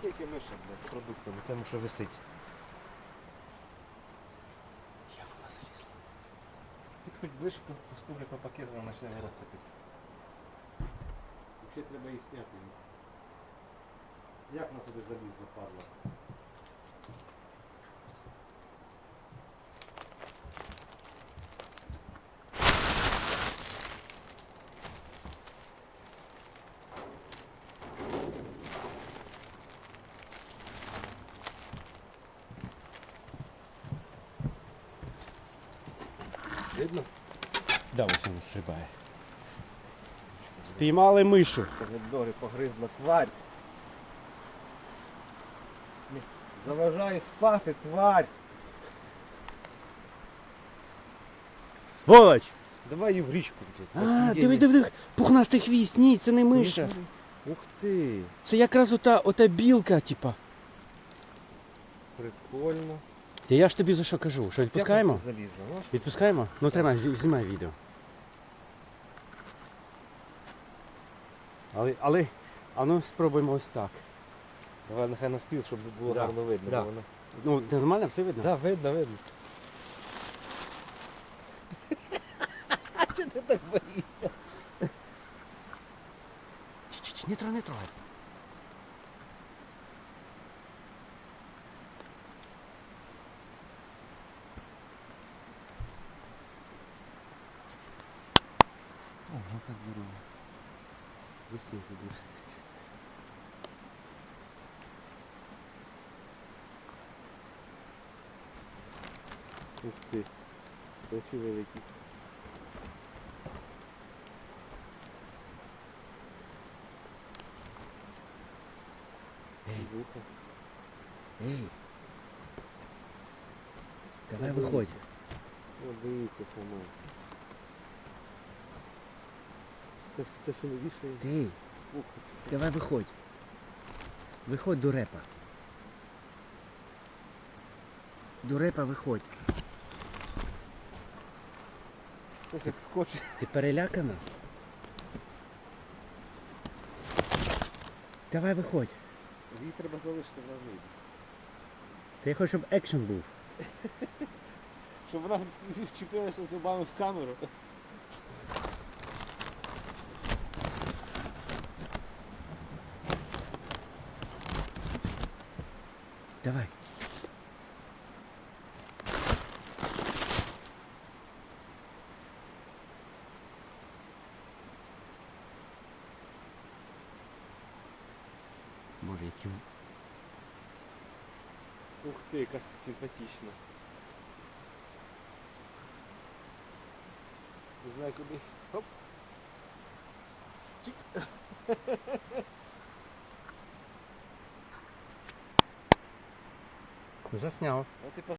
пакеті миша, блядь, з продуктами, це що висить. Як вона залізла? Підходь ближче, постукай по пакету, вона почне ворохатись. Взагалі треба її зняти. Як вона туди залізла, падла? Видно? Да, ось він стрибає. Спіймали мишу. Помідори погризла тварь. Заважаю спати, тварь. Волоч! Давай її в річку. блядь, А, посидіння. диви, диви, диви, пухнастий хвіст, ні, це не миша. Ух ти, Це якраз ота, ота білка, типа. прикольно. Та я ж тобі за що кажу, що відпускаємо? Залізла, ну, що? Відпускаємо? Ну тримай, знімай відео. Але, але, а ну спробуємо ось так. Давай нехай на стіл, щоб було Да, гарно видно. да. бо Вона... Ну, нормально, все видно? Да, видно, видно. Що ти так боїшся? Чи-чи-чи, Не трогай, не трогай. О, яка здорова. Весні туди. Ух ти, очі великі. Ей, Вуха. ей. Давай виходь. О, дивіться сама. Це, це що не вішає? Ти, Ух, давай виходь. Виходь до репа. До репа виходь. Щось як скотч. Ти перелякана? Давай виходь. Її треба залишити на вид. Та я хочу, щоб екшен був. Щоб вона вчепилася зубами в камеру. Давай. Боже, які Ух ти, яка симпатична. Не знаю куди. Хоп. Чик. засняв. А ти